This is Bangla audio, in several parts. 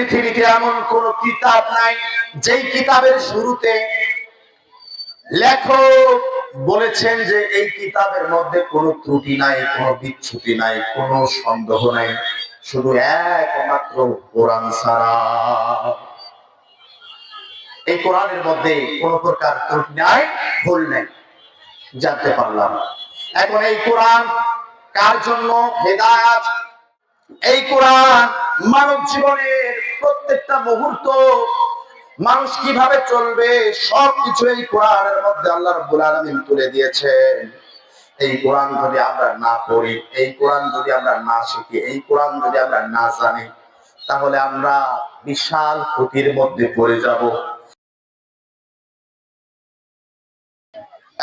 পৃথিবীতে এমন কোন কিতাব নাই, যেই কিতাবের শুরুতে লেখক বলেছেন যে এই কিতাবের মধ্যে কোনো ত্রুটি নাই, কোনো বিচ্ছুতি নাই, কোনো সন্দেহ নাই, শুধু একমাত্র কোরআন ছাড়া। এই কোরআনের মধ্যে কোন প্রকার ত্রুটি নাই, ভুল নেই, জানতে পারলাম। এখন এই কোরআন কার জন্য হেদায়াত? এই কোরআন মানব জীবনের প্রত্যেকটা মুহূর্ত মানুষ কিভাবে চলবে সবকিছু এই কোরআনের মধ্যে আল্লাহ রাব্বুল আলামিন তুলে দিয়েছেন এই কোরআন যদি আমরা না পড়ি এই কোরআন যদি আমরা না শিখি এই কোরআন যদি আমরা না জানি তাহলে আমরা বিশাল ক্ষতির মধ্যে পড়ে যাব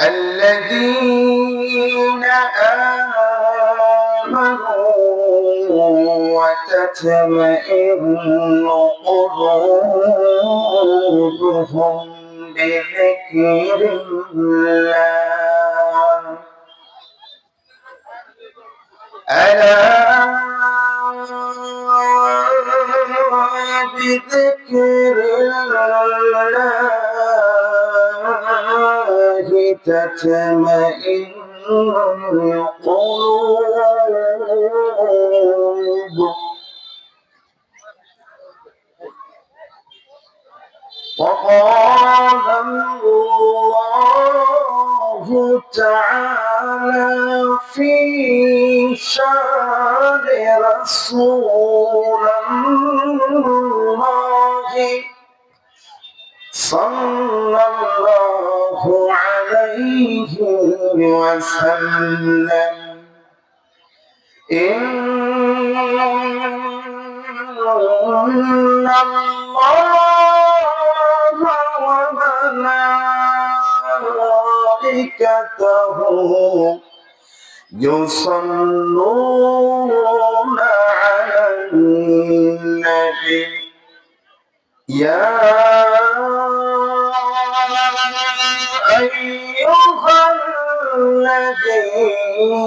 الذين آمنوا وتطمئن قلوبهم بذكر الله. ألا بذكر الله تطمئن القلوب وقال الله تعالى في شأن رسول الله صلى عليه وسلم. إن الله وملائكته يصلون على النبي. يا أيها الذين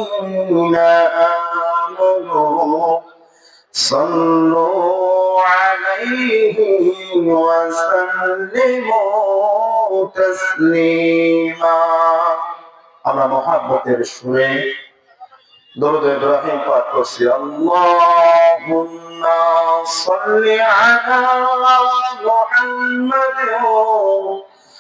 آمنوا صلوا عليه وسلموا تسليما আমরা মহাব্বতের সুরে দরুদ ইব্রাহিম পাঠ করছি আল্লাহুম্মা সাল্লি আলা মুহাম্মাদ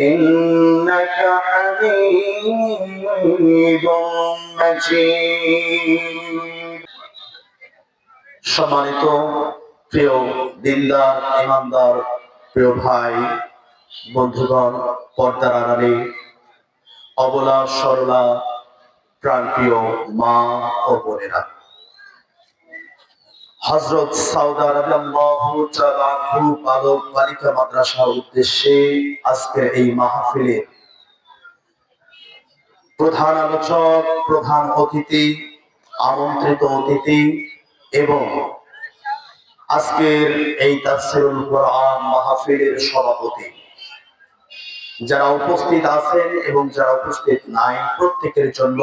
إنك حميد مجيد সম্মানিত প্রিয় দিনদার ইমানদার প্রিয় ভাই বন্ধুগণ পর্দার আড়ালে অবলা সরলা প্রাণপ্রিয় মা ও বোনেরা হজরত সাউদা মাদ্রাসার উদ্দেশ্যে আজকের এই মাহফিলে প্রধান আলোচক, প্রধান অতিথি, আমন্ত্রিত অতিথি এবং আজকের এই তাফসিরুল কোরআন মাহফিলের সভাপতি। যারা উপস্থিত আছেন এবং যারা উপস্থিত নাই, প্রত্যেকের জন্য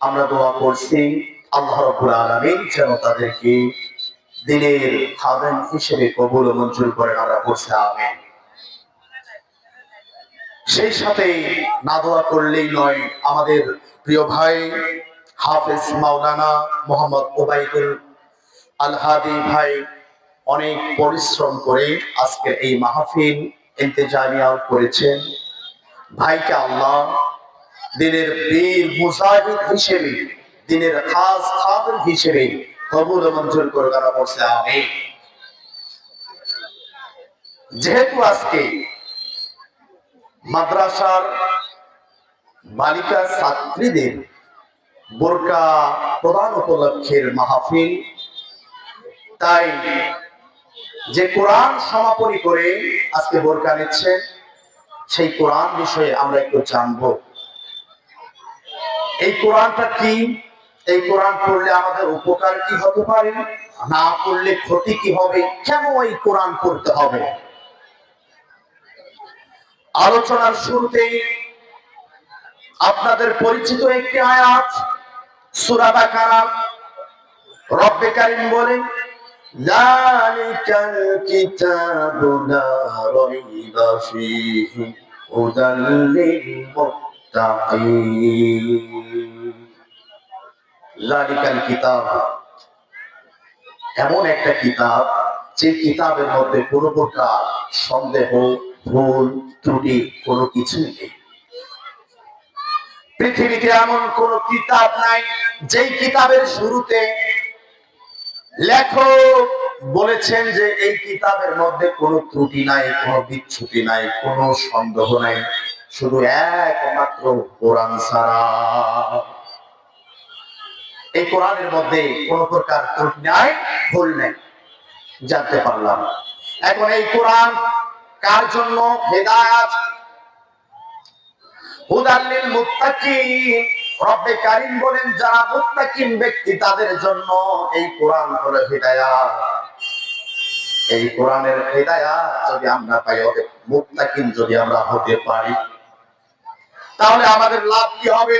আমরা দোয়া করছি। আল্লাহ রাব্বুল আলামিন যেন তাদেরকে দিনের ও মঞ্জুর সেই সাথে না করলেই নয়, আমাদের প্রিয় ভাই হাফেজ মাওলানা মোহাম্মদ ওবাইদুল আল হাদি ভাই অনেক পরিশ্রম করে আজকে এই করেছেন। ভাইকে আল্লাহ দিনের বীর মুজাহিদ হিসেবে দিনের খাস খাদের হিসেবে কবুল মঞ্জুর করে তারা বসে আমি যেহেতু আজকে মাদ্রাসার বালিকা ছাত্রীদের বোরকা প্রদান উপলক্ষের মাহফিল, তাই যে কোরআন সমাপনী করে আজকে বোরকা নিচ্ছেন, সেই কোরআন বিষয়ে আমরা একটু জানব। এই কোরআনটা কি? এই কোরআন পড়লে আমাদের উপকার কি হতে পারে? না পড়লে ক্ষতি কি হবে? কেন এই কোরআন পড়তে হবে? আলোচনার শুরুতেই আপনাদের পরিচিত একটি আয়াত, সূরা বাকারা। রব্বে কারীম বলেন, যালিকাল কিতাবু লা রাইবা ফীহি হুদাল লিল মুত্তাকিন। যালিকাল কিতাব। এমন একটা কিতাব, যে কিতাবের মধ্যে কোনো প্রকার সন্দেহ, ভুল, ত্রুটি কোনো কিছুই নেই। পৃথিবীতে এমন কোন কিতাব নাই, যেই কিতাবের শুরুতে লেখক বলেছেন যে এই কিতাবের মধ্যে কোনো ত্রুটি নাই, কোনো বিচ্ছুতি নাই, কোনো সন্দেহ নাই, শুধু একমাত্র কোরআন ছাড়া। এই কোরআনের মধ্যে কোন প্রকার ত্রুটি ভুল নেই। জানতে পারলাম। এখন এই কোরআন কার জন্য? হেদায়াত। হুদাল্লিল মুত্তাকিন। রব্বে কারীম বলেন, যারা মুত্তাকিন ব্যক্তি, তাদের জন্য এই কোরআন হলো হেদায়াত। এই কোরআনের হেদায়াত যদি আমরা পাই ওদের মুত্তাকিন যদি আমরা হতে পারি, তাহলে আমাদের লাভ কি হবে?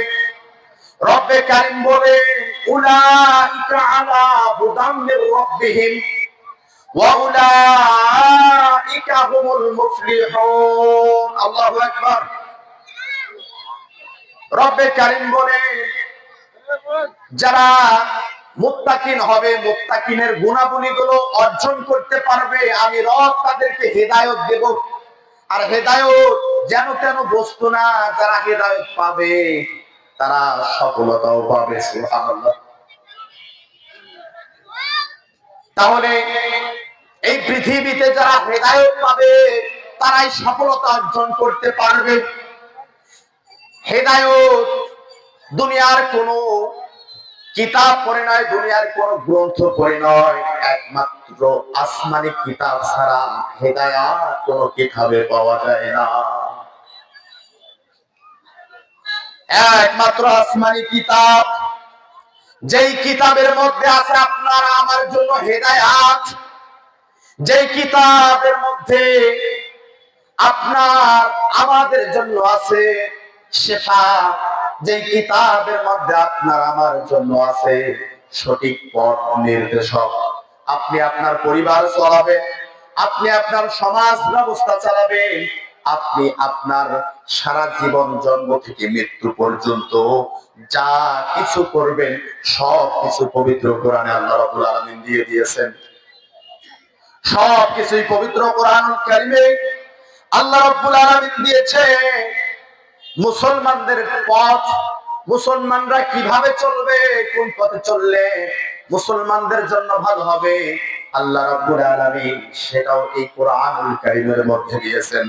রব্বে কারিম বলে বলে, যারা মুত্তাকিন হবে, মুত্তাকিনের গুণাবলী গুলো অর্জন করতে পারবে, আমি রব তাদেরকে হেদায়ত দেব। আর হেদায়ত যেন তেন বস্তু না, যারা হেদায়ত পাবে। তারা সফলতাও পাবে তাহলে এই পৃথিবীতে যারা হেদায়ত পাবে, তারাই সফলতা অর্জন করতে পারবে। হেদায়ত দুনিয়ার কোন কিতাব পড়ে নয়, দুনিয়ার কোন গ্রন্থ পড়ে নয়। একমাত্র আসমানি কিতাব ছাড়া হেদায়াত কোন কিতাবে পাওয়া যায় না। একমাত্র আসমানি কিতাব। যেই কিতাবের মধ্যে আছে আপনার আমার জন্য হেদায়াত, যেই কিতাবের মধ্যে আপনার আমাদের জন্য আছে শেফা যে কিতাবের মধ্যে আপনার আমার জন্য আছে সঠিক পথ নির্দেশক। আপনি আপনার পরিবার চালাবেন, আপনি আপনার সমাজ ব্যবস্থা চালাবেন আপনি আপনার সারা জীবন জন্ম থেকে মৃত্যু পর্যন্ত যা কিছু করবেন, সব কিছু পবিত্র কোরআনে আল্লাহ রাব্বুল আলামিন দিয়ে দিয়েছেন। সব কিছুই পবিত্র কোরআন কারিমে আল্লাহ রাব্বুল আলামিন দিয়েছে। মুসলমানদের পথ, মুসলমানরা কীভাবে চলবে, কোন পথে চললে মুসলমানদের জন্য ভালো হবে, আল্লাহ রাব্বুল আলামিন সেটাও এই কোরআনুল কারীমের মধ্যে দিয়েছেন।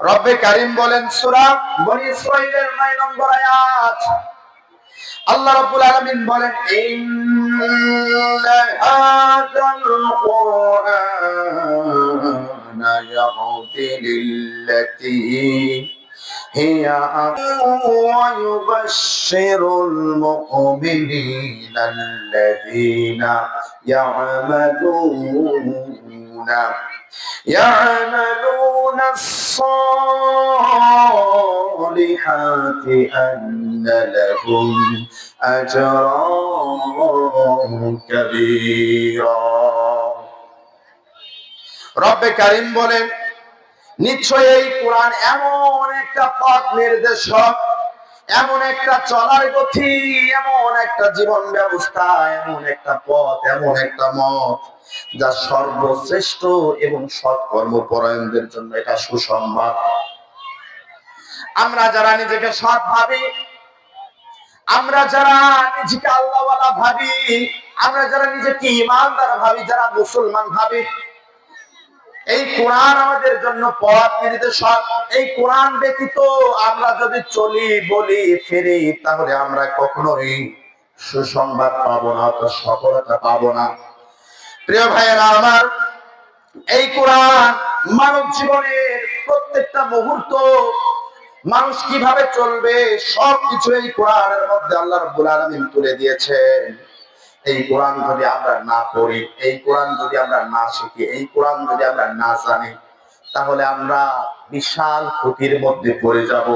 রব্বে কারীম বলেন সূরা বনি ইসরাঈলের 9 নম্বর আয়াত আল্লাহ রাব্বুল আলামিন বলেন ইন্না হাযাল কুরআনা ইয়াহদি লিল্লাতী هي ويبشر المؤمنين الذين يعملون يعملون الصالحات أن لهم أجرا كبيرا رب كريم বলেন নিশ্চয় এই কোরআন এমন একটা পথ নির্দেশক এমন একটা চলার গতি, এমন একটা জীবন ব্যবস্থা, এমন একটা পথ, এমন একটা মত যা সর্বশ্রেষ্ঠ এবং সৎ কর্মপরায়ণদের জন্য এটা সুসংবাদ। আমরা যারা নিজেকে সৎ ভাবি, আমরা যারা নিজেকে আল্লাহ ভাবি, আমরা যারা নিজেকে ইমানদার ভাবি, যারা মুসলমান ভাবি এই কোরআন আমাদের জন্য পথ নির্দেশক। এই কোরআন ব্যতীত আমরা যদি চলি, বলি, ফিরি, তাহলে আমরা কখনোই সুসংবাদ পাবো না অত সফলতা পাবো না। প্রিয় ভাইয়েরা আমার, এই কোরআন মানব জীবনের প্রত্যেকটা মুহূর্ত, মানুষ কীভাবে চলবে, সবকিছু এই কোরআনের মধ্যে আল্লাহ রাব্বুল আলামিন তুলে দিয়েছেন। এই কোরআন যদি আমরা না পড়ি, এই কোরআন যদি আমরা না শিখি, এই কোরআন যদি আমরা না জানি, তাহলে আমরা বিশাল ক্ষতির মধ্যে পড়ে যাব।